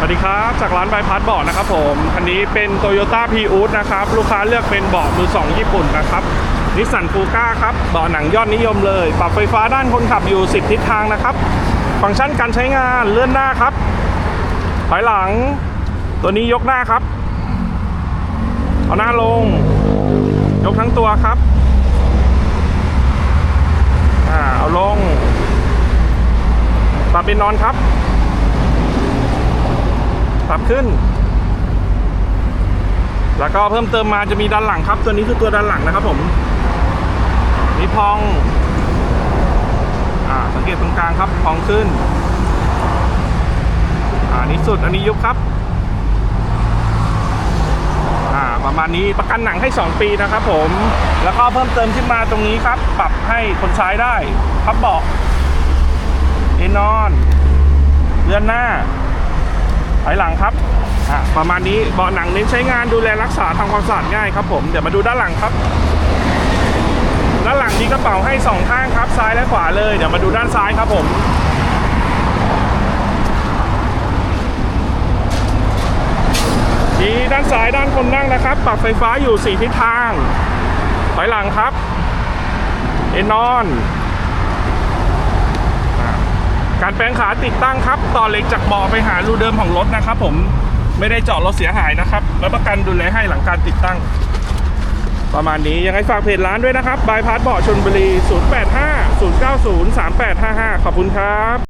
สวัสดีครับจากร้านใบพัดเบาะนะครับผมคันนี้เป็น Toyota p ีอูดนะครับลูกค้าเลือกเป็นเบาะมือสองญี่ปุ่นนะครับนิสสันฟูก้าครับเบาะหนังยอดนิยมเลย ปรับไฟฟ้าด้านคนขับอยู่ 10 ทิศทางนะครับ ฟังก์ชันการใช้งานเลื่อนหน้าครับถอยหลัง ตัวนี้ยกหน้าครับ เอาหน้าลง ยกทั้งตัวครับอ่าเอาลงปรับเป็นนอนครับ ปรับขึ้น แล้วก็เพิ่มเติมมาจะมีด้านหลังครับ ตัวนี้คือตัวด้านหลังนะครับผมนี่พองอ่าสังเกตตรงกลางครับพองขึ้นอ่านี่สุดอันนี้ยุบครับอ่าประมาณนี้ประกันหนังให้ 2 ปีนะครับผมแล้วก็เพิ่มเติมขึ้นมาตรงนี้ครับ ปรับให้คนซ้ได้พับเบาะเอนนอนเลื่อนหน้า ถอยหลังครับประมาณนี้เบาะหนังเน้นใช้งานดูแลรักษาทำความสะอาดง่ายครับผมเดี๋ยวมาดูด้านหลังครับ ด้านหลังมีกระเป๋าให้สองข้างครับ ซ้ายและขวาเลยเดี๋ยวมาดูด้านซ้ายครับผมมีด้านซ้ายด้านคนนั่งนะครับ ปรับไฟฟ้าอยู่ 4 ทิศทางถอยหลังครับ เอนนอน การแปลงขาติดตั้งครับต่อเหล็กจากบ่อไปหารูเดิมของรถนะครับ ผมไม่ได้เจาะรถเสียหายนะครับแล้วประกันดูแลให้หลังการติดตั้ง ประมาณนี้ยังไงฝากเพจร้านด้วยนะครับบายพาสบ่อชนบุรี 085 090 3855 ขอบคุณครับ